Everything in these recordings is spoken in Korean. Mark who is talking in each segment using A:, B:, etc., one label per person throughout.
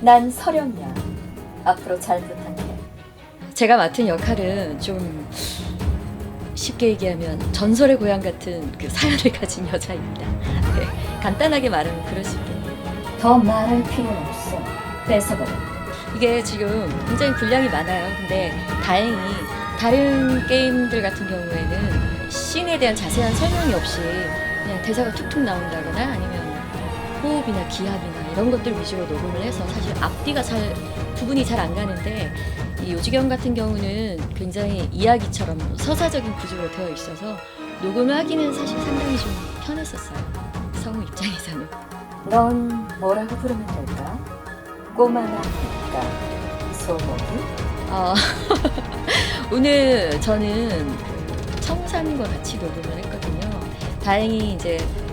A: 난 서령이야. 앞으로 잘 부탁해.
B: 제가 맡은 역할은 좀 쉽게 얘기하면 전설의 고향 같은 그 사연을 가진 여자입니다. 네, 간단하게 말하면 그럴 수 있겠네요.
A: 더 말할 필요는 없어. 뺏어버려.
B: 이게 지금 굉장히 분량이 많아요. 근데 다행히 다른 게임들 같은 경우에는 씬에 대한 자세한 설명이 없이 그냥 대사가 툭툭 나온다거나 아니면 호흡이나 기합이나 이런 것들 위주로 녹음을 해서 사실 앞뒤가 잘 구분이 잘 안 가는데 이 요지경 같은 경우는 굉장히 이야기처럼 서사적인 구조로 되어 있어서 녹음을 하기는 사실 상당히 좀 편했었어요. 성우 입장에서는.
A: 넌 뭐라고 부르면 될까? 꼬마나 니까 소목이?
B: 어, 오늘 저는 그 청산과 같이 녹음을 했거든요. 다행히 이제 어,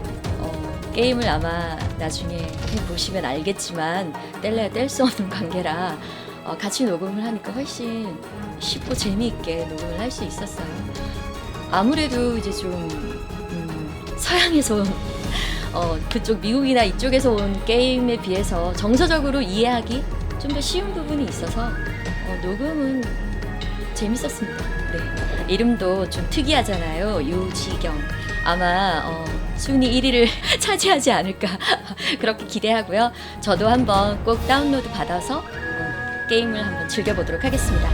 B: 게임을 아마 나중에 해보시면 알겠지만 뗄래야 뗄 수 없는 관계라 어, 같이 녹음을 하니까 훨씬 쉽고 재미있게 녹음을 할 수 있었어요. 아무래도 이제 좀 음, 서양에서 온 어, 그쪽 미국이나 이쪽에서 온 게임에 비해서 정서적으로 이해하기 좀 더 쉬운 부분이 있어서 어, 녹음은 재밌었습니다. 네. 이름도 좀 특이하잖아요. 요지경. 아마 어, 순위 1위를 차지하지 않을까 그렇게 기대하고요. 저도 한번 꼭 다운로드 받아서 어, 게임을 한번 즐겨보도록 하겠습니다.